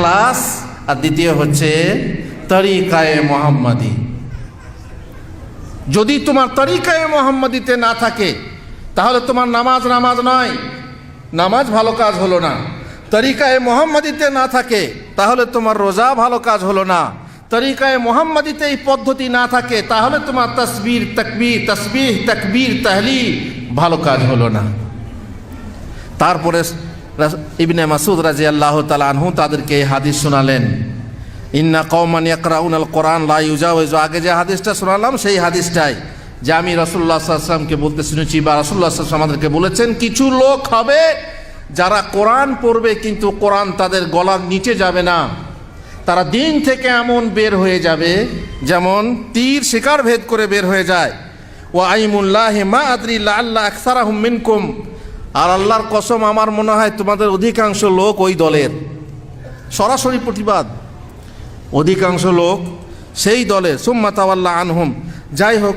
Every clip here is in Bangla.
ক্লাস আর দ্বিতীয় হচ্ছে তরিকায়ে মোহাম্মদী। যদি তোমার তরিকায়ে মোহাম্মদীতে না থাকে, তাহলে তোমার নামাজ নামাজ নয়। নামাজ ভালো কাজ হলো না। তরিকায়ে মোহাম্মদীতে না থাকে, তাহলে তোমার রোজা ভালো কাজ হলো না। তরিকায়ে মোহাম্মদীতে এই পদ্ধতি না থাকে, তাহলে তোমার তসবির, তকবির, তসবিহ, তকবির তাহলি ভালো কাজ হলো না। তারপরে ইবনে মাসুদ রাজি আল্লাহ তালানহু তাদেরকে এই হাদিস শোনালেন। ইন্না কৌমান ইয়াকরাউন আল কোরআন লা ইউজাওয়াজু। আগে যে হাদিসটা শোনালাম, সেই হাদিসটাই যে আমি রসুল্লাহ সাল্লামকে বলতে শুনেছি বা রসুল্লাহ সাল্লাম আমাদেরকে বলেছেন, কিছু লোক হবে যারা কোরআন পড়বে কিন্তু কোরআন তাদের গলার নিচে যাবে না। তারা দিন থেকে এমন বের হয়ে যাবে যেমন তীর শিকার ভেদ করে বের হয়ে যায়। ও আইমুল্লাহ মা আদরি আল্লাহ আকসারাহুম মিনকুম। আর আল্লাহর কসম আমার মনে হয় তোমাদের অধিকাংশ লোক ওই দলের। সরাসরি প্রতিবাদ। অধিকাংশ লোক সেই দলের। সুম্মা তাওয়াল্লা আনহুম। যাই হোক,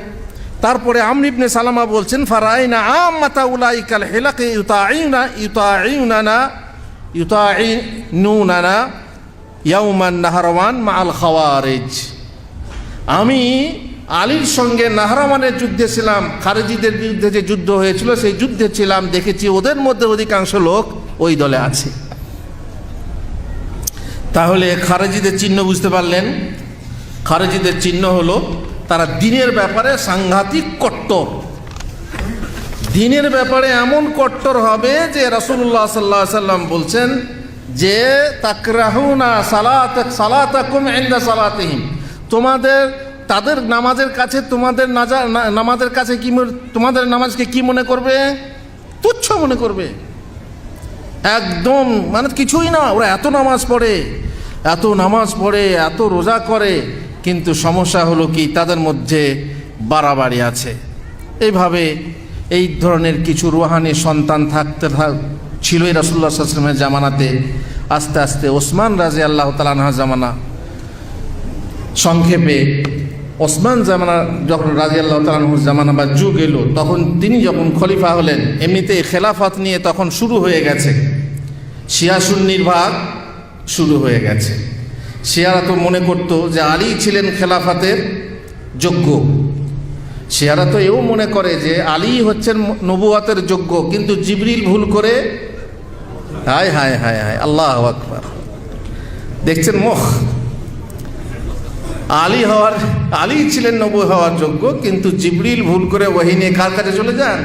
তারপরে আমরিবনে সালামা বলছেন ফারাই ফারাইনা আম্মাতা উলাইকাল হেলাকে ইউতাইনা ইউতাইনানা ইউতাইনুনানা ইয়াউমান নাহারওয়ান মাআল খাওয়ারিজ। আমি আলীর সঙ্গে নাহরামানের যুদ্ধে ছিলাম, খারেজিদের বিরুদ্ধে যে যুদ্ধ হয়েছিল, সেই যুদ্ধে ছিলাম, দেখেছি ওদের মধ্যে অধিকাংশ লোক ওই দলে আছে। তাহলে খারেজিদের চিহ্ন বুঝতে পারলেন? খারেজিদের চিহ্ন হলো, তারা দিনের ব্যাপারে সাংঘাতিক কট্টর। দিনের ব্যাপারে এমন কট্টর হবে যে রাসূলুল্লাহ সাল্লাহ সাল্লাম বলছেন যে, তাকরাহুনা সালাত, সালাতাকুম ইনদা সালাতিহিম। তোমাদের তাদের নামাজের কাছে তোমাদের নামাজের কাছে কি তোমাদের নামাজকে কি মনে করবে? তুচ্ছ মনে করবে। একদম মানে কিছুই না, ওরা এত নামাজ পড়ে, এত নামাজ পড়ে, এত রোজা করে, কিন্তু সমস্যা হলো কি, তাদের মধ্যে বাড়াবাড়ি আছে। এইভাবে এই ধরনের কিছু রুহানি সন্তান থাকতে থাক ছিলই রাসুল্লাহ আসলামের জামানাতে। আস্তে আস্তে ওসমান রাজি আল্লাহ তালানহা জামানা সংক্ষেপে ওসমান জামানা যখন রাজি আল্লাহ তালানহুর জামানা বা যুগ এলো, তখন তিনি যখন খলিফা হলেন এমনিতে খেলাফত নিয়ে তখন শুরু হয়ে গেছে। শিয়া সুন্নির ভাগ শুরু হয়ে গেছে। শিয়ারা তো মনে করত যে আলী ছিলেন খেলাফাতের যোগ্য। শিয়ারা তো এও মনে করে যে আলী হচ্ছেন নবুয়াতের যোগ্য, কিন্তু জিবরিল ভুল করে হায় হায় হায় হায়, আল্লাহ আকবার। দেখছেন মুখ? আলী হওয়ার, আলী ছিলেন নবী হওয়ার যোগ্য, কিন্তু জিবরিল ভুল করে ওহি নিয়ে কার কাছে চলে যান?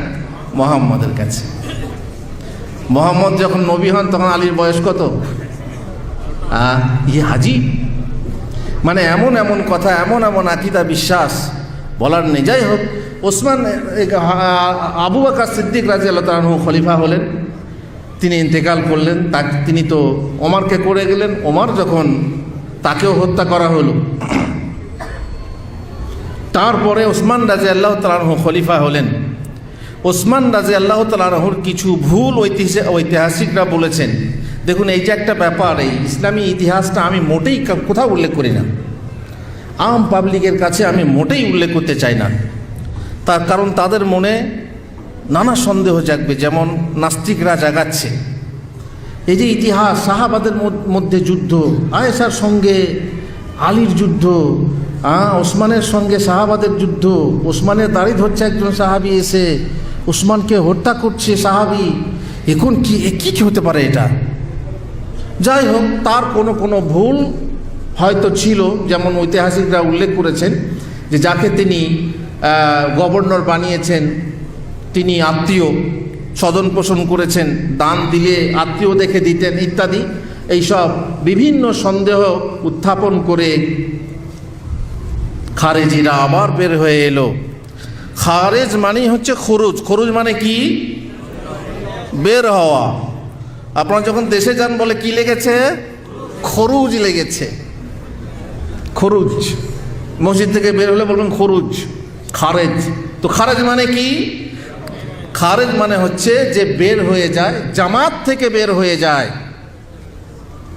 মোহাম্মদের কাছে। মোহাম্মদ যখন নবী হন, তখন আলীর বয়স কত? ইয়ে হাজি? মানে এমন এমন কথা, এমন এমন আকিদা, বিশ্বাস বলার নেই। যাই হোক, ওসমান আবু বাকার সিদ্দিক রাজি আল্লাহ খলিফা হলেন। তিনি ইন্তেকাল করলেন। তা তিনি তো ওমারকে করে গেলেন। ওমর যখন তাকেও হত্যা করা হলো তারপরে ওসমান রাজে আল্লাহ তালাহ খলিফা হলেন। ওসমান রাজে আল্লাহ তালাহর কিছু ভুল ঐতিহাসিক ঐতিহাসিকরা বলেছেন। দেখুন, এই যে একটা ব্যাপার, এই ইসলামী ইতিহাসটা আমি মোটেই কোথাও উল্লেখ করি না। আম পাবলিকের কাছে আমি মোটেই উল্লেখ করতে চাই না। তার কারণ তাদের মনে নানা সন্দেহ জাগবে, যেমন নাস্তিকরা জাগাচ্ছে। এই যে ইতিহাস, সাহাবাদের মধ্যে যুদ্ধ, আয়েশার সঙ্গে আলীর যুদ্ধ আহ, ওসমানের সঙ্গে সাহাবাদের যুদ্ধ। ওসমানের দাড়ি ধরছে একজন সাহাবি এসে ওসমানকে হত্যা করছে সাহাবি। এখন কি কি হতে পারে এটা? যাই হোক তার কোনো কোনো ভুল হয়তো ছিল যেমন ঐতিহাসিকরা উল্লেখ করেছেন যে যাকে তিনি গভর্নর বানিয়েছেন তিনি আত্মীয় স্বজন পোষণ করেছেন দান দিলে আত্মীয় দেখে দিতেন ইত্যাদি। এইসব বিভিন্ন সন্দেহ উত্থাপন করে খারেজিরা আবার বের হয়ে এলো। খারেজ মানেই হচ্ছে খরুজ। খরুজ মানে কি? বের হওয়া। আপনারা যখন দেশে যান বলে কি লেগেছে? খরুজ লেগেছে। খরুজ। মসজিদ থেকে বের হলে বলবেন খরুজ। খারেজ। তো খারেজ মানে কি? খারেজ মানে হচ্ছে যে বের হয়ে যায়, জামাত থেকে বের হয়ে যায়।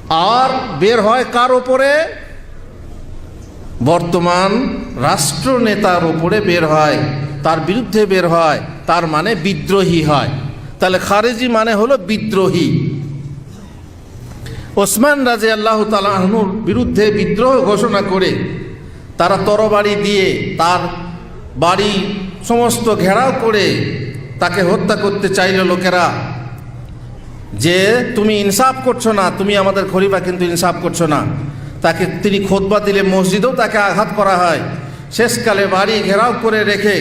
আর বের হয় কার ওপরে বর্তমান রাষ্ট্রনেতার ওপরে বের হয়, তার বিরুদ্ধে বের হয়, তার মানে বিদ্রোহী হয়। তাহলে খারেজি মানে হলো বিদ্রোহী। ওসমান রাজে আল্লাহ তালাহনুর বিরুদ্ধে বিদ্রোহ ঘোষণা করে, তারা তরবারি দিয়ে তার বাড়ি সমস্ত ঘেরাও করে তাকে হত্যা করতে চাইল লোকেরা। যে, তুমি ইনসাফ করছ না, তুমি আমাদের খলিফা, কিন্তু ইনসাফ করছ না। তাকে তিনি খোদবা দিলে মসজিদেও তাকে আঘাত করা হয়। শেষকালে বাড়ি ঘেরাও করে রেখে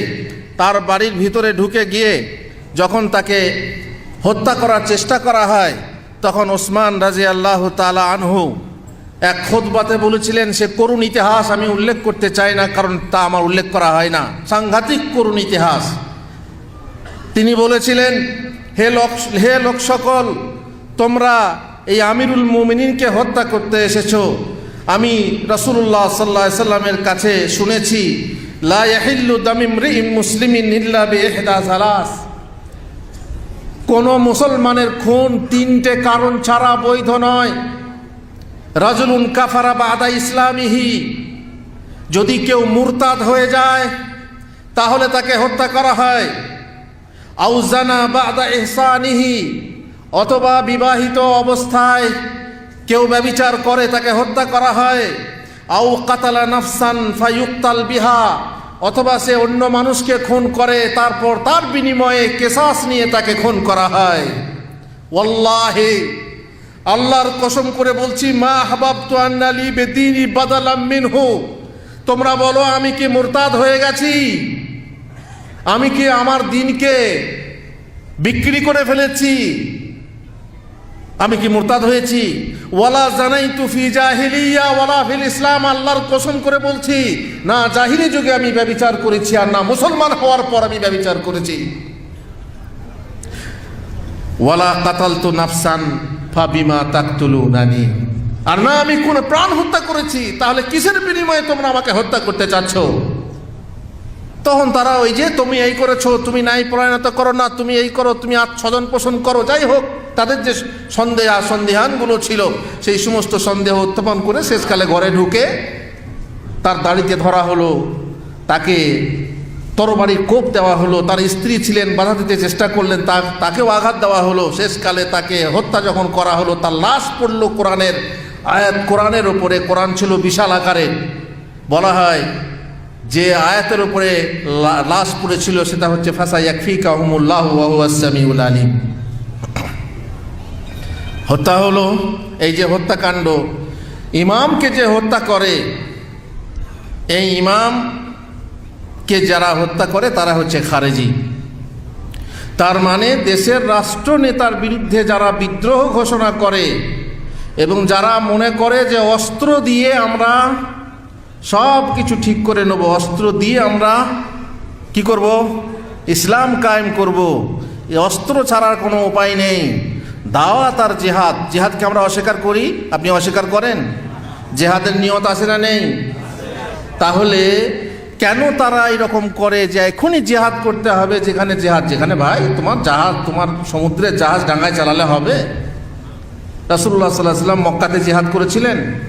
তার বাড়ির ভিতরে ঢুকে গিয়ে যখন তাকে হত্যা করার চেষ্টা করা হয়, তখন ওসমান রাজি আল্লাহ তালা আনহু এক খোদবাতে বলেছিলেন, সে করুণ ইতিহাস আমি উল্লেখ করতে চাই না, কারণ তা আমার উল্লেখ করা হয় না। সাংঘাতিক করুণ ইতিহাস। তিনি বলেছিলেন, হে লোক হে লোক সকল, তোমরা এই আমিরুল মুমিনিনকে হত্যা করতে এসেছ। আমি রসুল্লাহ সাল্লাহ সাল্লামের কাছে শুনেছি, লা ইয়াহিল্লু দামিম রিম মুসলিমিন ইল্লা বিইহদা সালাস। কোনো মুসলমানের খুন তিনটে কারণ ছাড়া বৈধ নয়। রাজুলুন কাফারা বাদা ইসলামিহি। যদি কেউ মুরতাদ হয়ে যায়, তাহলে তাকে হত্যা করা হয়। আউজানা বাদা ইহসানিহি। অথবা বিবাহিত অবস্থায় কেউ ব্যবিচার করে, তাকে হত্যা করা হয়। আউ কাতালা নাফসান ফায়ুক্তাল বিহা, অথবা সে অন্য মানুষকে খুন করে, তারপর তার বিনিময়ে কেসাস নিয়ে তাকে খুন করা হয়। ওয়াল্লাহে, আল্লাহর কসম করে বলছি, মা হাবাব তো আন্নালি বেদিনী বাদালাম মিনহু, তোমরা বলো, আমি কি মুরতাদ হয়ে গেছি? আমি কি আমার দিনকে বিক্রি করে ফেলেছি? আমি কি মুরতাদ হয়েছি? ওয়ালা জানাই তুফি জাহিলিয়া, ওয়ালা ফিল ইসলাম, আল্লাহর কসম করে বলছি, না জাহিলি যুগে আমি ব্যবিচার করেছি আর না মুসলমান হওয়ার পর আমি ব্যবিচার করেছি। ওয়ালা কাতাল তো নাফসান ফাবিমা তাকতুলু নানি আর না আমি কোন প্রাণ হত্যা করেছি, তাহলে কিসের বিনিময়ে তোমরা আমাকে হত্যা করতে চাচ্ছ? তখন তারা ওই যে, তুমি এই করেছ, তুমি নাই পরায়ণতা করো না, তুমি এই করো, তুমি স্বজন পোষণ করো। যাই হোক, তাদের যে সন্দেহ সন্দেহানগুলো ছিল, সেই সমস্ত সন্দেহ উত্থাপন করে শেষকালে ঘরে ঢুকে তার দাড়িতে ধরা হলো, তাকে তরবারির কোপ দেওয়া হলো, তার স্ত্রী ছিলেন, বাধা দিতে চেষ্টা করলেন, তা, তাকেও আঘাত দেওয়া হলো। শেষকালে তাকে হত্যা যখন করা হলো, তার লাশ পড়ল কোরআনের, আয়াত কোরআনের ওপরে কোরআন ছিল বিশাল আকারে। বলা হয় যে আয়াতের উপরে লাশ পড়েছিল, সেটা হচ্ছে, ফাসা ইয়াকফি কাহমুল্লাহ ওয়াহুয়াসামিউল আলিম। হত্যা হলো, এই যে হত্যাকাণ্ড। ইমামকে যে হত্যা করে, এই ইমামকে যারা হত্যা করে, তারা হচ্ছে খারেজি। তার মানে দেশের রাষ্ট্রনেতার বিরুদ্ধে যারা বিদ্রোহ ঘোষণা করে, এবং যারা মনে করে যে অস্ত্র দিয়ে আমরা সব কিছু ঠিক করে নেব। অস্ত্র দিয়ে আমরা কি করব? ইসলাম কায়েম করব। এই অস্ত্র ছাড়ার কোনো উপায় নেই। দাওয়াত আর জেহাদ। জেহাদকে আমরা অস্বীকার করি? আপনি অস্বীকার করেন? জেহাদের নিয়ত আছে না নেই? তাহলে কেন তারা এরকম করে যে এখনই জেহাদ করতে হবে? যেখানে জেহাদ, যেখানে ভাই, তোমার জাহাজ, তোমার সমুদ্রের জাহাজ ডাঙ্গায় চালালে হবে। রাসুল্লাহ সাল্লাহ সাল্লাম মক্কাতে জেহাদ করেছিলেন।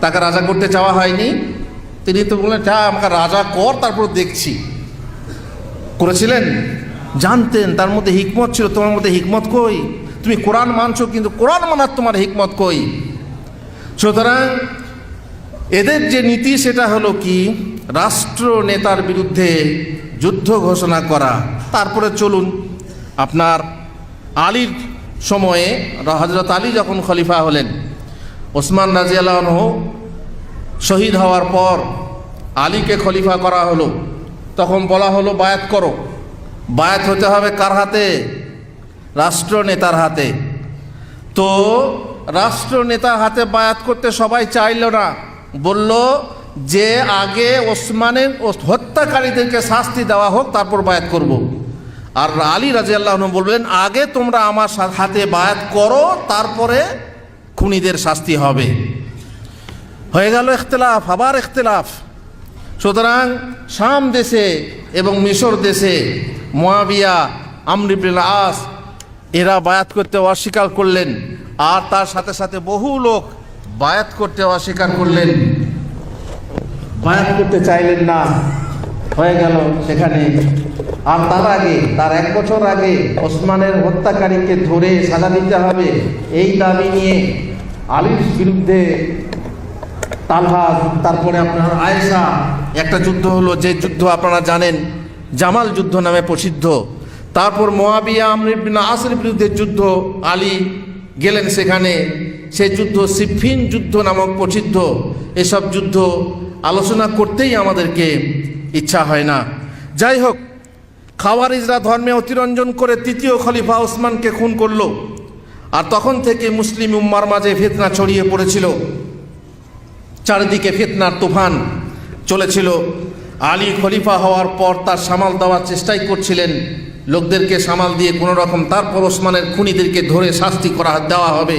তাকে রাজা করতে চাওয়া হয়নি। তিনি তো বললেন হ্যাঁ আমাকে রাজা কর, তারপর দেখছি। করেছিলেন। জানতেন, তার মধ্যে হিকমত ছিল। তোমার মধ্যে হিকমত কই? তুমি কোরআন মানছো, কিন্তু কোরআন মানার তোমার হিকমত কই? সুতরাং এদের যে নীতি, সেটা হলো কি? রাষ্ট্র নেতার বিরুদ্ধে যুদ্ধ ঘোষণা করা। তারপরে চলুন, আপনার আলীর সময়ে হজরত আলী যখন খলিফা হলেন, ওসমান রাজিয়ালহ শহীদ হওয়ার পর আলীকে খলিফা করা হলো। তখন বলা হলো, বায়াত করো। বায়াত হতে হবে কার হাতে? রাষ্ট্র নেতার হাতে। তো রাষ্ট্র নেতার হাতে বায়াত করতে সবাই চাইল না। বলল, যে আগে ওসমানের হত্যাকারীদেরকে শাস্তি দেওয়া হোক, তারপর বায়াত করব। আর আলী রাজি আল্লাহ বলবেন আগে তোমরা আমার হাতে বায়াত করো, তারপরে খুনিদের শাস্তি হবে। হয়ে গেল ইখতলাফ, আবার ইখতলাফ। সুতরাং শাম দেশে এবং মিশর দেশে মোয়াবিয়া আমরিবিল আস, এরা বায়াত করতে অস্বীকার করলেন। আর তার সাথে সাথে বহু লোক বায়াত করতে অস্বীকার করলেন। বায়াত করতে চাইলেন না। হয়ে গেল সেখানে। আর তার আগে, তার এক বছর আগে ওসমানের হত্যাকারীকে ধরে সাজা দিতে হবে। এই দাবি নিয়ে আলীর বিরুদ্ধে তালহা, তারপরে আপনার আয়েশা। একটা যুদ্ধ হলো, যে যুদ্ধ আপনারা জানেন, জামাল যুদ্ধ নামে প্রসিদ্ধ। তারপর মোয়াবিয়া আমরিবিন আসের বিরুদ্ধে যুদ্ধ, আলী গেলেন সেখানে। সেই যুদ্ধ সিফিন যুদ্ধ নামক প্রসিদ্ধ। এসব যুদ্ধ আলোচনা করতেই আমাদেরকে ইচ্ছা হয় না। যাই হোক, খাওয়ারিজরা ধর্মে অতিরঞ্জন করে তৃতীয় খলিফা ওসমানকে খুন করল। আর তখন থেকে মুসলিম উম্মার মাঝে ফেতনা ছড়িয়ে পড়েছিল। চারিদিকে ফিতনার তুফান চলেছিল। আলী খলিফা হওয়ার পর তার সামাল দেওয়ার চেষ্টাই করছিলেন। লোকদেরকে সামাল দিয়ে কোনো রকম তারপর ওসমানের খুনিদেরকে ধরে শাস্তি করা দেওয়া হবে।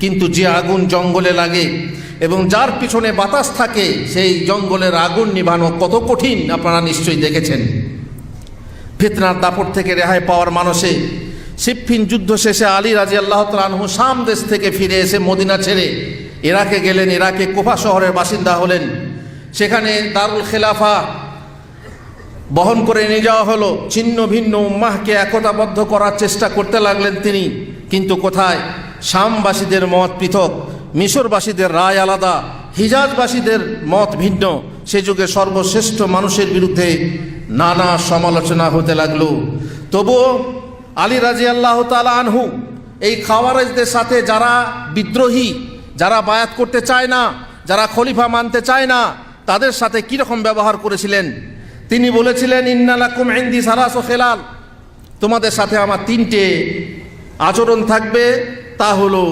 কিন্তু যে আগুন জঙ্গলে লাগে এবং যার পিছনে বাতাস থাকে, সেই জঙ্গলের আগুন নিভানো কত কঠিন আপনারা নিশ্চয়ই দেখেছেন। ফিতনার দাপট থেকে রেহাই পাওয়ার মানুষে সিফিন যুদ্ধ শেষে আলী রাজি আল্লাহ তালহু শাম দেশ থেকে ফিরে এসে মদিনা ছেড়ে ইরাকে গেলেন, ইরাকে কোফা শহরের বাসিন্দা হলেন। সেখানে দারুল খেলাফা বহন করে নিয়ে যাওয়া হলো। ছিন্ন ভিন্ন উম্মাহকে একতাবদ্ধ করার চেষ্টা করতে লাগলেন তিনি। কিন্তু কোথায়? শামবাসীদের মত পৃথক, মিশরবাসীদের রায় আলাদা, হিজাজবাসীদের মত ভিন্ন। সে যুগে সর্বশ্রেষ্ঠ মানুষের বিরুদ্ধে নানা সমালোচনা হতে লাগল। তবুও আলী রাজি আল্লাহ তালা আনহু এই খাওয়ারেজদের সাথে যারা বিদ্রোহী যারা বায়াত করতে চায় না, যারা খলিফা মানতে চায় না, তাদের সাথে কীরকম ব্যবহার করেছিলেন? তিনি বলেছিলেন ইন্নালাকুম ইন্দি সালাস ও খেলাল। তোমাদের সাথে আমার তিনটে আচরণ থাকবে, তা হলো,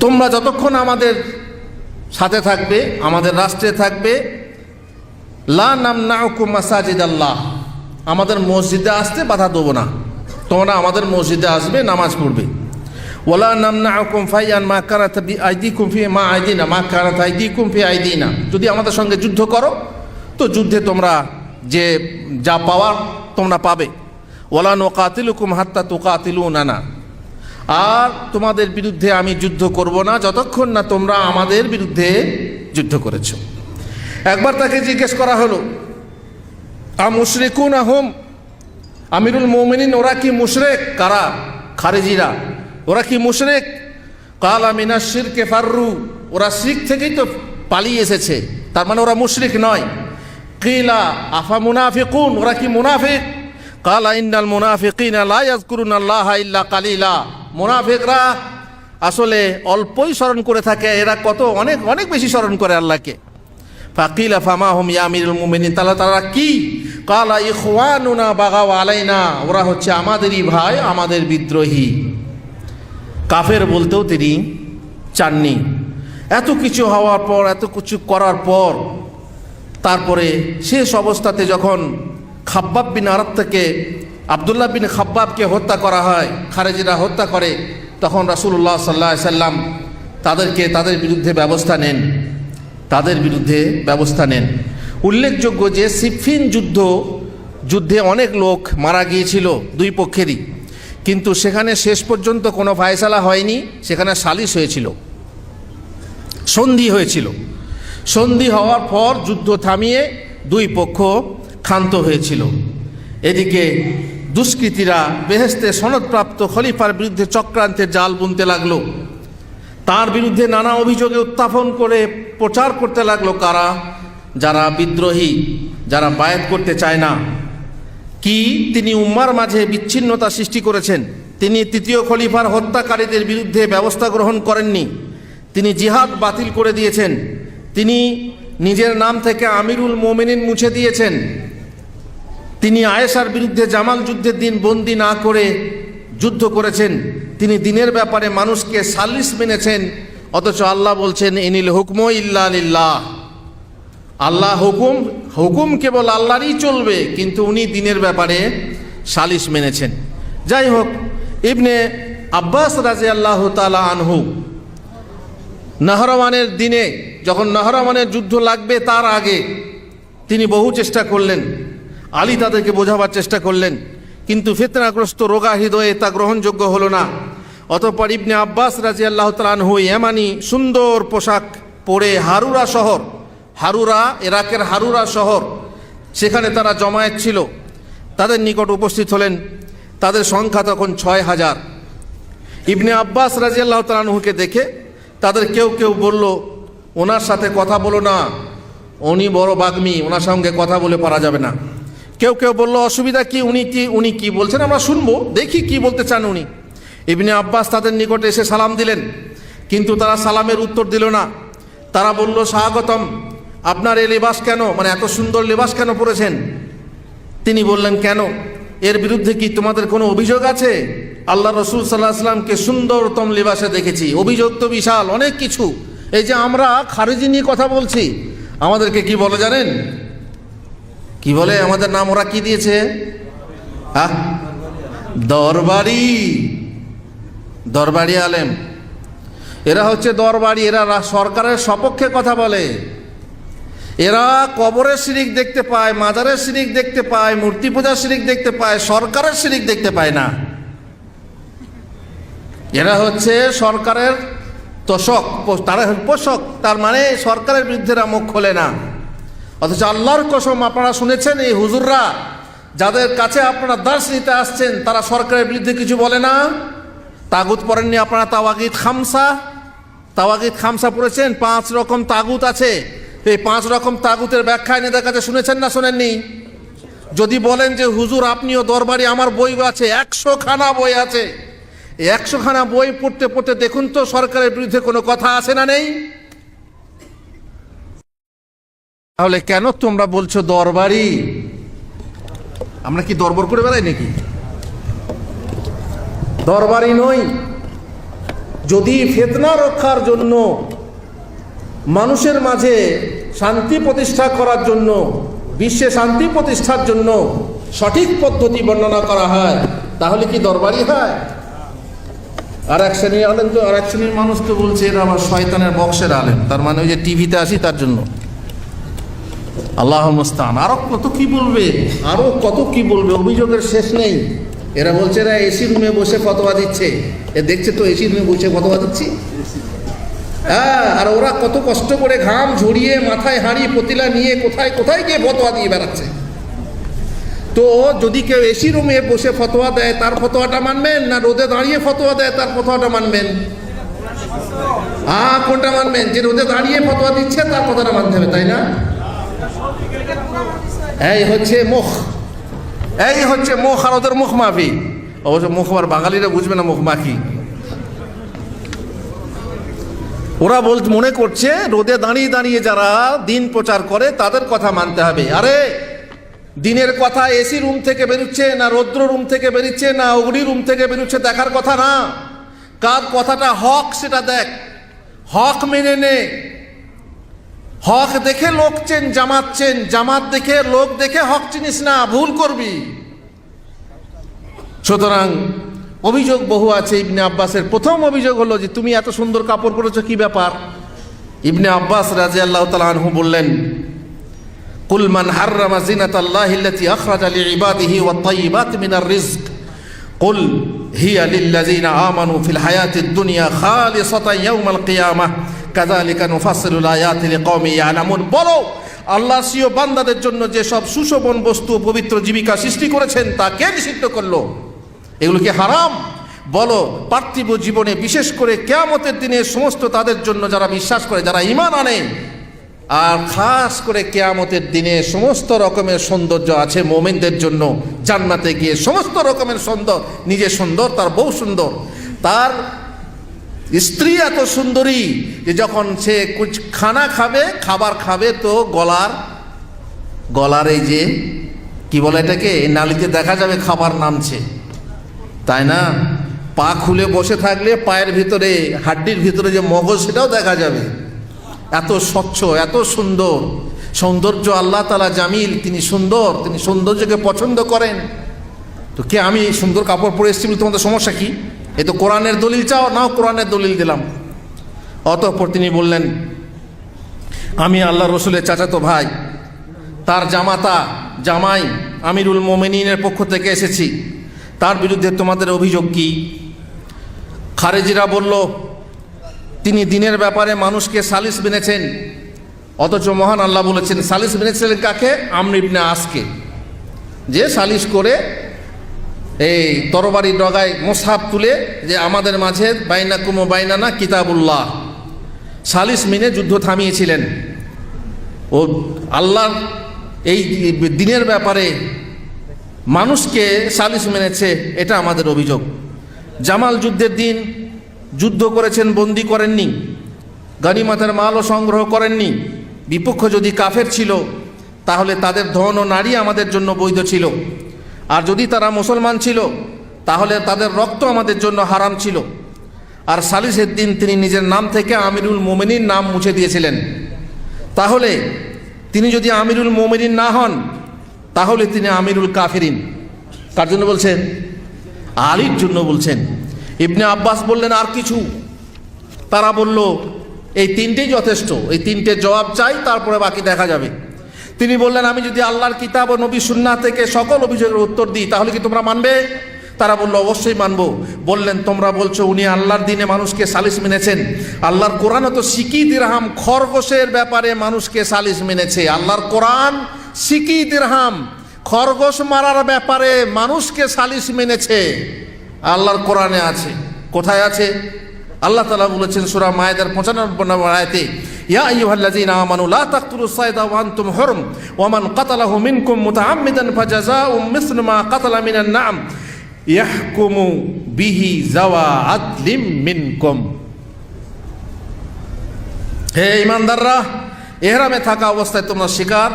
তোমরা যতক্ষণ আমাদের সাথে থাকবে, আমাদের রাষ্ট্রে থাকবে, লা নাম নাউকুম মাসাজিদ আল্লাহ। আমাদের মসজিদে আসতে বাধা দেবো না। তোমরা আমাদের মসজিদে আসবে, নামাজ পড়বে। ওলা নাম নাউকুম ফাইয়ান মা কারাত আইদি কুমফি মা আইদিনা মা কারাত আইদি কুমফি আইদিনা যদি আমাদের সঙ্গে যুদ্ধ করো, তো যুদ্ধে তোমরা যে যা পাওয়া তোমরা পাবে। ওলা নো কাতিলুকুম হাত্তা তো কাতিলু নানা আর তোমাদের বিরুদ্ধে আমি যুদ্ধ করব না, যতক্ষণ না তোমরা আমাদের বিরুদ্ধে যুদ্ধ করেছ। একবার তাকে জিজ্ঞেস করা হলো, আ মুশরিকুন আহম আমিরুল মোমিনিন, ওরা কি মুশরেক? কারা? খারেজিরা? ওরা কি মুশরেক? কাল আমিনা শিরকে ফাররু। ওরা শিখ থেকেই তো পালিয়ে এসেছে। তার মানে ওরা মুশরিক নয়। কিলা, আফা মুনাফিকুন? ওরা কি মুনাফিক? কালা, ইন্নাল মুনাফিকিন লা ইয়াজকুরুন আল্লাহ ইল্লা কালিলা। মুনাফিকরা আসলে অল্পই স্মরণ করে থাকে। এরা কত? অনেক অনেক বেশি স্মরণ করে আল্লাহকে। ফাকিলা, ফামা হুম ইয়ামিরুল মুমিনিন? তাহলে তারা কি? কালা, ইখওয়ানুনা বাগাও আলাইনা। ওরা হচ্ছে আমাদেরই ভাই, আমাদের বিদ্রোহী। কাফের বলতেও তিনি চাননি। এত কিছু হওয়ার পর, এত কিছু করার পর, তারপরে শেষ অবস্থাতে যখন খাব্বাব বিন আরব থেকে আবদুল্লাহ বিন খাব্বাবকে হত্যা করা হয়, খারেজিরা হত্যা করে, তখন রাসুল্লাহ সাল্লাহ সাল্লাম তাদেরকে তাদের বিরুদ্ধে ব্যবস্থা নেন। তাদের বিরুদ্ধে ব্যবস্থা নেন। উল্লেখযোগ্য যে সিফিন যুদ্ধ, যুদ্ধে অনেক লোক মারা গিয়েছিল দুই পক্ষেরই। কিন্তু সেখানে শেষ পর্যন্ত কোনো ফায়সালা হয়নি, সেখানে সালিশ হয়েছিল। সন্ধি হয়েছিল। সন্ধি হওয়ার পর যুদ্ধ থামিয়ে দুই পক্ষ ক্ষান্ত হয়েছিল। এদিকে দুষ্কৃতীরা বেহেস্তে সনদপ্রাপ্ত খলিফার বিরুদ্ধে চক্রান্তের জাল বুনতে লাগল। তার বিরুদ্ধে নানা অভিযোগে উত্থাপন করে প্রচার করতে লাগল কারা? যারা বিদ্রোহী, যারা বায়াত করতে চায় না। কি? তিনি উম্মার মাঝে বিচ্ছিন্নতা সৃষ্টি করেছেন। তিনি তৃতীয় খলিফার হত্যাকারীদের বিরুদ্ধে ব্যবস্থা গ্রহণ করেননি। তিনি জিহাদ বাতিল করে দিয়েছেন। তিনি নিজের নাম থেকে আমিরুল মোমিনিন মুছে দিয়েছেন। তিনি আয়েশার বিরুদ্ধে জামাল যুদ্ধের দিন বন্দি না করে যুদ্ধ করেছেন। তিনি দিনের ব্যাপারে মানুষকে সালিশ মেনেছেন। অথচ আল্লাহ বলছেন এনিল হুকম ইল্লা আল্লাহ হুকুম হুকুম কেবল আল্লাহরই চলবে, কিন্তু উনি দিনের ব্যাপারে সালিশ মেনেছেন। যাই হোক, ইবনে আব্বাস রাজে আল্লাহ তালা আনহু নাহরমানের দিনে, যখন নাহরমানের যুদ্ধ লাগবে তার আগে, তিনি বহু চেষ্টা করলেন। আলী তাদেরকে বোঝাবার চেষ্টা করলেন, কিন্তু ফিতনাগ্রস্ত রোগা হৃদয়ে তা গ্রহণযোগ্য হলো না। অতপর ইবনে আব্বাস রাজি আল্লাহ তালানহু এমানি সুন্দর পোশাক পরে হারুরা শহর হারুরা, ইরাকের হারুরা শহর, সেখানে তারা জমায়েত ছিল। তাদের নিকট উপস্থিত হলেন, তাদের সংখ্যা তখন ছয় হাজার। ইবনে আব্বাস রাজিয়াল্লাহ তালাহুকে দেখে তাদের কেউ কেউ বলল, ওনার সাথে কথা বলো না। উনি বড় বাগ্মী, ওনার সঙ্গে কথা বলে পারা যাবে না। কেউ কেউ বলল, অসুবিধা কি? উনি কি উনি কি বলছেন? আমরা শুনব, দেখি কি বলতে চান উনি। ইবনে আব্বাস তাদের নিকটে এসে সালাম দিলেন, কিন্তু তারা সালামের উত্তর দিল না। তারা বলল, স্বাগতম। আপনার এই লেবাস কেন? মানে এত সুন্দর লেবাস কেন পরেছেন? তিনি বললেন, কেন? এর বিরুদ্ধে কি তোমাদের কোনো অভিযোগ আছে? আল্লাহ রসুল সাল্লাহ আসলামকে সুন্দরতম লেবাসে দেখেছি। অভিযোগ তো বিশাল, অনেক কিছু। এই যে আমরা খারিজি নিয়ে কথা বলছি, আমাদেরকে কি বলে জানেন? কি বলে? আমাদের নাম ওরা কি দিয়েছে? দরবারি। দরবারি আলেম। এরা হচ্ছে দরবারি, এরা সরকারের সপক্ষে কথা বলে। এরা কবরের শিরিক দেখতে পায়, মাজারের শিরিক দেখতে পায়, মূর্তি পূজার শিরিক দেখতে পায়, সরকারের শিরিক দেখতে পায় না। এরা হচ্ছে সরকারের তোষক তারা পোষক, তার মানে সরকারের বিরুদ্ধে মুখ খোলে না। অথচ আল্লাহর কসম আপনারা শুনেছেন এই হুজুররা, যাদের কাছে আপনারা দাস নিতে আসছেন, তারা সরকারের বিরুদ্ধে কিছু বলে না। তাগুত পড়েননি আপনারা তাওয়াগিত খামসা? তাওয়াগিত খামসা পড়েছেন? পাঁচ রকম তাগুত আছে। এই পাঁচ রকম তাগুতের ব্যাখ্যা এদের কাছে শুনেছেন না শোনেননি? যদি বলেন যে, হুজুর, আপনিও দরবারি আমার বই আছে একশো খানা বই আছে। একশো খানা বই পড়তে পড়তে দেখুন তো, সরকারের বিরুদ্ধে কোনো কথা আছে না নেই? তাহলে কেন তোমরা বলছো দরবারি? আমরা কি দরবার করে বেড়াই নাকি? দরবারি নই। যদি ফেতনা রক্ষার জন্য মানুষের মাঝে শান্তি প্রতিষ্ঠা করার জন্য, বিশ্বে শান্তি প্রতিষ্ঠার জন্য সঠিক পদ্ধতি বর্ণনা করা হয়, তাহলে কি দরবারি হয়? আর এক শ্রেণির আলেন তো, আর এক শ্রেণির মানুষ তো বলছে এরা আমার শয়তানের বক্সের আলেন তার মানে ওই যে টিভিতে আসি তার জন্য। আল্লাহ মুস্তান আরও কত কি বলবে? আরও কত কি বলবে? অভিযোগের শেষ নেই। এরা বলছে এরা এসি রুমে বসে ফতোয়া দিচ্ছে। এ দেখছে তো এসি রুমে বসে ফতোয়া দিচ্ছি? হ্যাঁ আর ওরা কত কষ্ট করে ঘাম ঝরিয়ে মাথায় হাঁড়ি, পতিলা নিয়ে কোথায় কোথায় গিয়ে ফতোয়া দিয়ে বেড়াচ্ছে? তো যদি কেউ এসি রুমে বসে ফতোয়া দেয়, তার ফতোয়াটা মানবেন? না রোদে দাঁড়িয়ে ফতোয়া দেয়, তার ফতোয়াটা মানবেন? হ্যাঁ কোনটা মানবেন? যে রোদে দাঁড়িয়ে ফতোয়া দিচ্ছে, তার কথাটা মানতে হবে, তাই না? এই হচ্ছে মুখ। এই হচ্ছে মুখ আর ওদের মুখ মাফি। অবশ্য মুখ আর বাঙালিরা বুঝবে না মুখ মাখি ওরা বল মনে করছে রোদে দাঁড়িয়ে দাঁড়িয়ে যারা দিন প্রচার করে, তাদের কথা মানতে হবে। আরে, দিনের কথা এসি রুম থেকে বেরোচ্ছে না রৌদ্র রুম থেকে বেরোচ্ছে না অগ্নি রুম থেকে বেরোচ্ছে দেখার কথা না। কার কথাটা হক সেটা দেখ। হক মেনে নে। হক দেখে লোক চেন, জামাত চেন। জামাত দেখে লোক দেখে হক চিনিস না, ভুল করবি। সুতরাং অভিযোগ বহু আছে ইবনে আব্বাসের। প্রথম অভিযোগ হলো যে তুমি এত সুন্দর কাপড় পরেছো, কি ব্যাপার? ইবনে আব্বাস রাজি আল্লাহ তালু বললেন কুলমান হার্রামা জিনাত আল্লাহ ইল্লাতি আখরাজ আলি ইবাদিহি ওয়া তাইয়িবাত মিনার রিজক কুল হিয়া লিল্লাযিনা আমানু ফিল হায়াতিদ দুনিয়া খালিসাতান ইয়াউমাল কিয়ামাহ। কাযালিকা নুফাসসিলুল আয়াতি লিকওমি ইয়ালামুন। বলো, আল্লাহ সিও বান্দাদের জন্য যে সব সুশোভন বস্তু পবিত্র জীবিকা সৃষ্টি করেছেন তা কে নিষিদ্ধ করল। এগুলো কি হারাম? বলো, পার্থিব জীবনে বিশেষ করে কেয়ামতের দিনে সমস্ত তাদের জন্য যারা বিশ্বাস করে, যারা ইমান আনে, আর খাস করে কেয়ামতের দিনে সমস্ত রকমের সৌন্দর্য আছে মোমেনদের জন্য। জান্নাতে গিয়ে সমস্ত রকমের সুন্দর নিজে সুন্দর, তার বউ সুন্দর। তার স্ত্রী এত সুন্দরী যে যখন সে কুচ খানা খাবে, খাবার খাবে, তো গলার গলার এই যে, কি বলে এটাকে? নালিতে দেখা যাবে খাবার নামছে। তাই না? পা খুলে বসে থাকলে পায়ের ভিতরে, হাড্ডির ভিতরে যে মগজ, সেটাও দেখা যাবে। এত স্বচ্ছ, এত সুন্দর। সৌন্দর্য আল্লাহ তালা জামিল, তিনি সুন্দর, তিনি সৌন্দর্যকে পছন্দ করেন। তো কে আমি সুন্দর কাপড় পরে এসেছি তোমাদের সমস্যা কি? এই তো কোরআনের দলিল চাও, নাও কোরআনের দলিল দিলাম। অতঃপর তিনি বললেন, আমি আল্লাহ রসুলের চাচাতো ভাই, তার জামাতা জামাই আমিরুল মোমিনের পক্ষ থেকে এসেছি। তার বিরুদ্ধে তোমাদের অভিযোগ কি? খারেজিরা বলল, তিনি দিনের ব্যাপারে মানুষকে সালিস বেনেছেন অথচ মহান আল্লাহ বলেছেন, সালিস বেনেছিলেন কাকে? আমরিবনে আসকে। যে সালিশ করে এই তরবারি ডগায় মোসাব তুলে যে আমাদের মাঝে বাইনা কুমো বাইনানা কিতাবুল্লাহ। সালিস মিনে যুদ্ধ থামিয়েছিলেন। ও আল্লাহর এই দিনের ব্যাপারে মানুষকে সালিস মেনেছে, এটা আমাদের অভিযোগ। জামাল যুদ্ধের দিন যুদ্ধ করেছেন, বন্দি করেননি। গানিমাতের মালও সংগ্রহ করেননি। বিপক্ষ যদি কাফের ছিল, তাহলে তাদের ধন ও নারী আমাদের জন্য বৈধ ছিল। আর যদি তারা মুসলমান ছিল, তাহলে তাদের রক্ত আমাদের জন্য হারাম ছিল। আর সালিসের দিন তিনি নিজের নাম থেকে আমিরুল মোমিনীর নাম মুছে দিয়েছিলেন। তাহলে তিনি যদি আমিরুল মোমিনিন না হন তাহলে তিনি আমিরুল কাফিরিন। কার জন্য বলছেন? আলীর জন্য বলছেন। ইবনে আব্বাস বললেন, আর কিছু। তারা বলল, এই তিনটেই যথেষ্ট। এই তিনটে জবাব চাই, তারপরে বাকি দেখা যাবে। তিনি বললেন, আমি যদি আল্লাহর কিতাব ও নবী সুন্না থেকে সকল অভিযোগের উত্তর দিই, তাহলে কি তোমরা মানবে? তারা বলল, অবশ্যই মানবো। বললেন, তোমরা বলছো, উনি আল্লাহর দিনে মানুষকে সালিস মেনেছেন। আল্লাহর কোরআনে তো সিকি দিরহাম খরগোশের ব্যাপারে মানুষকে সালিস মেনেছে। আল্লাহর কোরআন সিকি দিরহাম, খরগোশ মারার ব্যাপারে মানুষকে সালিস মেনেছে। আল্লাহর কোরআনে আছে। কোথায় আছে? আল্লাহ তালা বলেছেন সুরা মায়েদের পঁচানব্বই নম্বর আয়তে মা নাম বিহি আদলিম হে এহরামে থাকা অবস্থায় তোমরা শিকার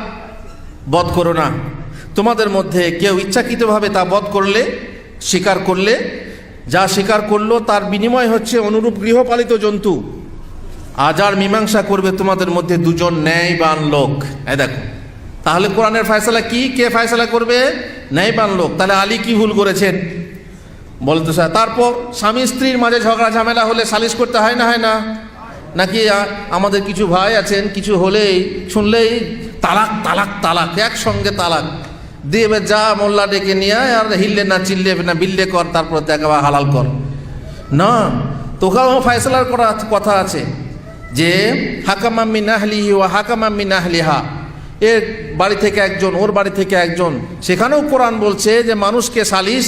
বধ করো না। তোমাদের মধ্যে কেউ ইচ্ছাকৃতভাবে তা বধ করলে, স্বীকার করলে, যা স্বীকার করল তার বিনিময় হচ্ছে অনুরূপ গৃহপালিত জন্তু। আজার মীমাংসা করবে তোমাদের মধ্যে দুজন ন্যায়বান লোক। এই দেখো, তাহলে কোরআনের ফয়সালা কি? কে ফয়সালা করবে? ন্যায়বান লোক। তাহলে আলী কি ভুল করেছেন? বলতো স্যার তারপর স্বামী স্ত্রীর মাঝে ঝগড়া ঝামেলা হলে সালিশ করতে হয় না হয় না? নাকি আমাদের কিছু ভাই আছেন, কিছু হলেই শুনলেই তালাক তালাক তালাক, একসঙ্গে তালাক। দিয়ে এবার যা মোল্লা ডেকে নিয়ে আর হিললে না চিল্লে, না বিল্লে কর, তারপর দেখা হালাল কর। না, তোকাও ফয়সলার করা কথা আছে যে হাকামাম্মি নাহলিহি ও হাকামাম্মি নাহলিহা এর বাড়ি থেকে একজন, ওর বাড়ি থেকে একজন, সেখানেও কোরআন বলছে যে মানুষকে সালিশ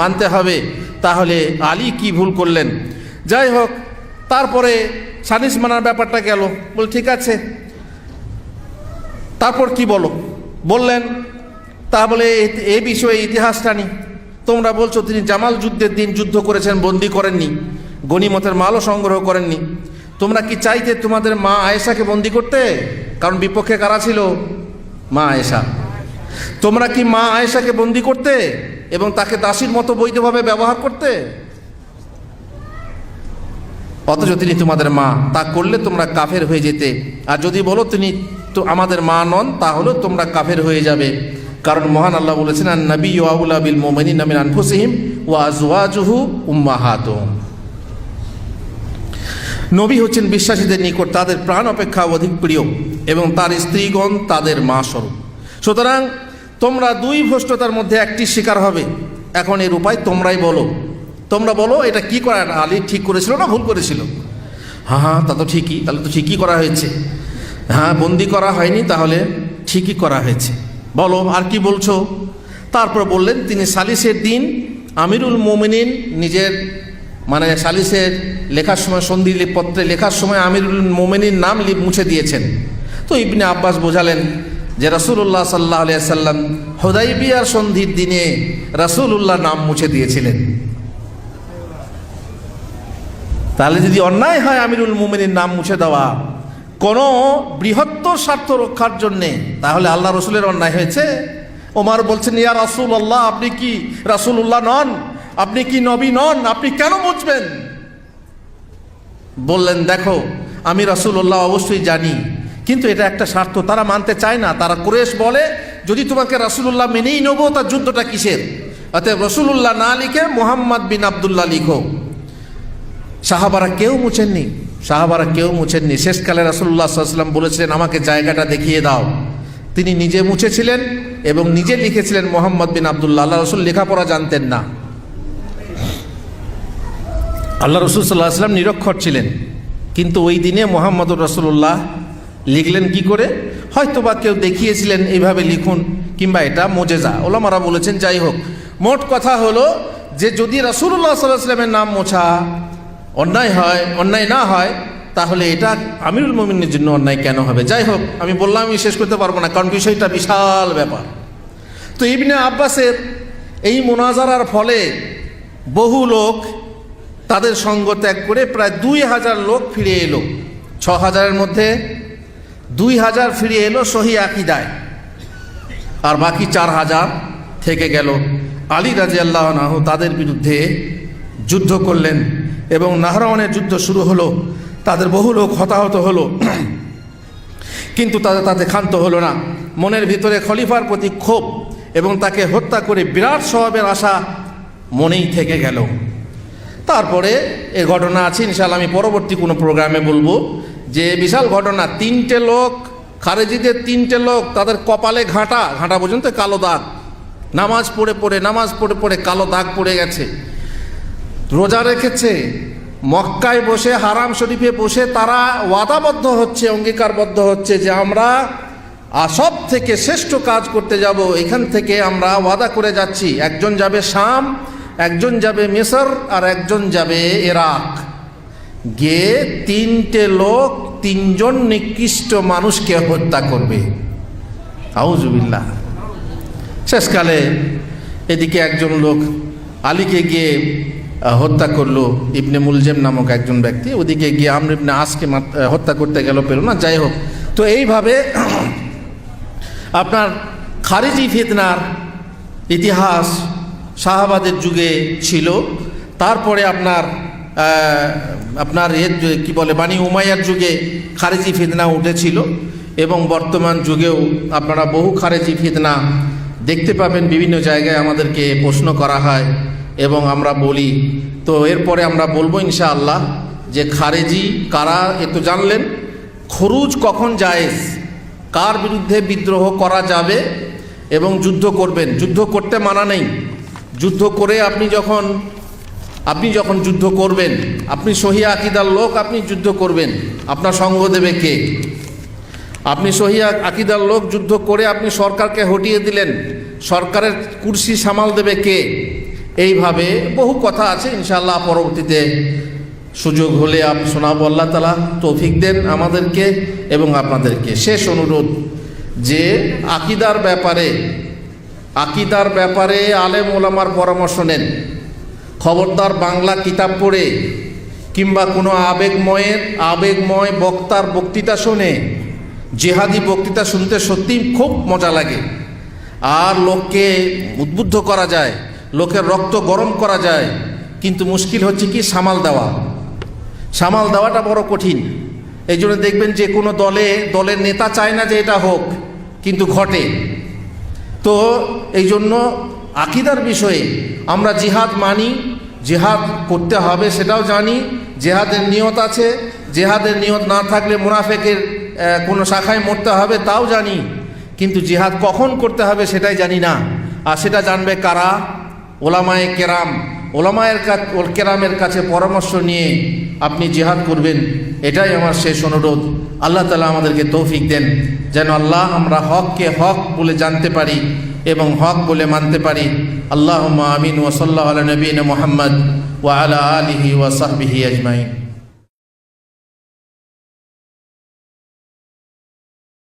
মানতে হবে। তাহলে আলী কি ভুল করলেন? যাই হোক, তারপরে সালিশ মানার ব্যাপারটা গেল। বল, ঠিক আছে। তারপর কি বলো? বললেন তাহলে এ- বিষয়ে ইতিহাসটা নি তোমরা বলছো তিনি জামাল যুদ্ধের দিন যুদ্ধ করেছেন, বন্দি করেননি গনিমতের মালও সংগ্রহ করেননি। তোমরা কি চাইতে তোমাদের মা আয়েশাকে বন্দি করতে? কারণ বিপক্ষে কারা ছিল? মা আয়েশা। তোমরা কি মা আয়েশাকে বন্দি করতে এবং তাকে দাসীর মতো বৈধভাবে ব্যবহার করতে? অথচ তিনি তোমাদের মা। তা করলে তোমরা কাফের হয়ে যেতে। আর যদি বলো তিনি তো আমাদের মা নন, তাহলেও তোমরা কাফের হয়ে যাবে। কারণ মহান আল্লাহ বলেছেন আর নবী ওয়াউলা বিল মোমিনী নামিন আনফুসিহিম ওয়া আজওয়াজুহু উম্মাহাতুহুম নবী হচ্ছেন বিশ্বাসীদের নিকট, তাদের প্রাণ অপেক্ষা অধিক প্রিয় এবং তার স্ত্রীগণ তাদের মা স্বরূপ। সুতরাং তোমরা দুই ভ্রষ্টতার মধ্যে একটি শিকার হবে। এখন এর উপায় তোমরাই বলো। তোমরা বলো, এটা কি করা আলী ঠিক করেছিল না ভুল করেছিল? হ্যাঁ হ্যাঁ তা তো ঠিকই, তাহলে তো ঠিকই করা হয়েছে। হ্যাঁ বন্দি করা হয়নি, তাহলে ঠিকই করা হয়েছে। বলো, আর কি বলছো? তারপর বললেন, তিনি সালিসের দিন আমিরুল মোমিনিন নিজের মানে সালিসের লেখার সময় সন্ধি পত্রে লেখার সময় আমিরুল মোমিনির নাম লি- মুছে দিয়েছেন। তো ইবনে আব্বাস বোঝালেন যে রাসূলুল্লাহ সাল্লাহ আলিয়া সাল্লাম হোদাইবিয়ার সন্ধির দিনে রাসূলুল্লাহ নাম মুছে দিয়েছিলেন। তাহলে যদি অন্যায় হয় আমিরুল মুমিনের নাম মুছে দেওয়া কোনো বৃহত্তর স্বার্থ রক্ষার জন্যে, তাহলে আল্লাহ রসুলের অন্যায় হয়েছে। ওমার বলছেন, ইয়া রাসুল আল্লাহ আপনি কি রাসুল্লাহ নন? আপনি কি নবী নন? আপনি কেন মুছবেন? বললেন, দেখো, আমি রাসুল্লাহ অবশ্যই জানি, কিন্তু এটা একটা স্বার্থ, তারা মানতে চায় না। তারা কুরেশ বলে, যদি তোমাকে রাসুলুল্লাহ মেনেই নেব তার যুদ্ধটা কিসের? অতএব রসুলুল্লাহ না লিখে মোহাম্মদ বিন আবদুল্লাহ লিখো। সাহাবারা কেউ মুছেননি। সাহাবারা কেউ মুছেননি। শেষকালে রাসুল্লাহ সাল্লাম বলেছিলেন, আমাকে জায়গাটা দেখিয়ে দাও। তিনি নিজে মুছেছিলেন এবং নিজে লিখেছিলেন, মোহাম্মদ বিন আবদুল্লাহ। আল্লাহ রসুল লেখাপড়া জানতেন না। আল্লাহ রসুল সাল্লাহ আসলাম নিরক্ষর ছিলেন। কিন্তু ওই দিনে মোহাম্মদুর রসুল্লাহ লিখলেন কি করে? হয়তো বা কেউ দেখিয়েছিলেন এইভাবে লিখুন, কিংবা এটা মোজেজা। ওলামারা বলেছেন, যাই হোক, মোট কথা হলো যে যদি রাসুল্লাহ সাল্লামের নাম মোছা অন্যায় হয়, অন্যায় না হয়, তাহলে এটা আমিরুল মোমিনের জন্য অন্যায় কেন হবে? যাই হোক, আমি বললাম আমি শেষ করতে পারব না, কারণ বিষয়টা বিশাল ব্যাপার। তো ইবনে আব্বাসের এই মোনাজারার ফলে বহু লোক তাদের সঙ্গ ত্যাগ করে প্রায় দুই হাজার লোক ফিরে এলো। ছ হাজারের মধ্যে দুই হাজার ফিরে এলো সহি আকিদায়। আর বাকি চার হাজার থেকে গেল। আলী রাজি আল্লাহ তাদের বিরুদ্ধে যুদ্ধ করলেন। এবং নাহরাওয়ানের যুদ্ধ শুরু হলো। তাদের বহু লোক হতাহত হলো। কিন্তু তাদের তাতে ক্ষান্ত হলো না। মনের ভিতরে খলিফার প্রতি ক্ষোভ এবং তাকে হত্যা করে বিরাট স্বভাবের আশা মনেই থেকে গেল। তারপরে এ ঘটনা আছে ইনশাল্লাহ আমি পরবর্তী কোনো প্রোগ্রামে বলব যে বিশাল ঘটনা। তিনটে লোক, খারেজিদের তিনটে লোক, তাদের কপালে ঘাঁটা ঘাঁটা পর্যন্ত কালো দাগ। নামাজ পড়ে পড়ে, নামাজ পড়ে পড়ে কালো দাগ পড়ে গেছে। রোজা রেখেছে, মক্কায় বসে, হারাম শরীফে বসে তারা ওয়াদাবদ্ধ হচ্ছে, অঙ্গীকারবদ্ধ হচ্ছে যে আমরা সব থেকে শ্রেষ্ঠ কাজ করতে যাব, এখান থেকে আমরা ওয়াদা করে যাচ্ছি। একজন যাবে শাম, একজন যাবে মিসর, আর একজন যাবে এরাক গিয়ে তিনটে লোক, তিনজন নিকৃষ্ট মানুষকে হত্যা করবে। আউজুবিল্লাহ শেষকালে এদিকে একজন লোক আলীকে গিয়ে হত্যা করল ইবনে মুলজেম নামক একজন ব্যক্তি। ওদিকে গিয়ে আমর ইবনে আসকে হত্যা করতে গেল পেল না, যাই হোক। তো এইভাবে আপনার খারিজি ফিতনার ইতিহাস শাহাবাদের যুগে ছিল। তারপরে আপনার আপনার এর কি বলে বাণী উমাইয়ার যুগে খারেজি ফিতনা উঠেছিল এবং বর্তমান যুগেও আপনারা বহু খারেজি ফিতনা দেখতে পাবেন। বিভিন্ন জায়গায় আমাদেরকে প্রশ্ন করা হয় এবং আমরা বলি, তো এরপরে আমরা বলব ইনশাআল্লাহ যে খারেজি কারা এ তো জানলেন, খরুজ কখন জায়েজ, কার বিরুদ্ধে বিদ্রোহ করা যাবে এবং যুদ্ধ করবেন। যুদ্ধ করতে মানা নেই। যুদ্ধ করে আপনি যখন আপনি যখন যুদ্ধ করবেন, আপনি সহি আকিদার লোক, আপনি যুদ্ধ করবেন। আপনার সঙ্গ দেবে কে? আপনি সহি আকিদার লোক যুদ্ধ করে আপনি সরকারকে হটিয়ে দিলেন। সরকারের কুর্সি সামাল দেবে কে? এইভাবে বহু কথা আছে ইনশাল্লাহ পরবর্তীতে সুযোগ হলে আপ শোনাবো। আল্লাহ তালা তৌফিক দেন আমাদেরকে এবং আপনাদেরকে। শেষ অনুরোধ যে আকিদার ব্যাপারে আকিদার ব্যাপারে আলেম ওলামার পরামর্শ নেন। খবরদার বাংলা কিতাব পড়ে কিংবা কোনো আবেগময়ের, আবেগময় বক্তার বক্তৃতা শুনে, জেহাদি বক্তৃতা শুনতে সত্যিই খুব মজা লাগে। আর লোককে উদ্বুদ্ধ করা যায় লোকের রক্ত গরম করা যায়, কিন্তু মুশকিল হচ্ছে কি সামাল দেওয়া। সামাল দেওয়াটা বড় কঠিন। এই জন্য দেখবেন যে কোনো দলে, দলের নেতা চায় না যে এটা হোক, কিন্তু ঘটে। তো এই জন্য আকিদার বিষয়ে আমরা জিহাদ মানি, জেহাদ করতে হবে সেটাও জানি, জেহাদের নিয়ত আছে, জেহাদের নিয়ত না থাকলে মুনাফেকের কোনো শাখায় মরতে হবে তাও জানি, কিন্তু জেহাদ কখন করতে হবে সেটাই জানি না। আর সেটা জানবে কারা? ওলামায়ে কেরাম, ওলামায়ের কেরামের কাছে পরামর্শ নিয়ে আপনি জিহাদ করবেন, এটাই আমার শেষ অনুরোধ। আল্লাহ তালা আমাদেরকে তৌফিক দেন, যেন আল্লাহ আমরা হককে হক বলে জানতে পারি এবং হক বলে মানতে পারি। আল্লাহ আমিন ওসল্লাহ নবীন মোহাম্মদ ওয়া আলা আলিহি ওয়াসাহবিহি আজমাইন।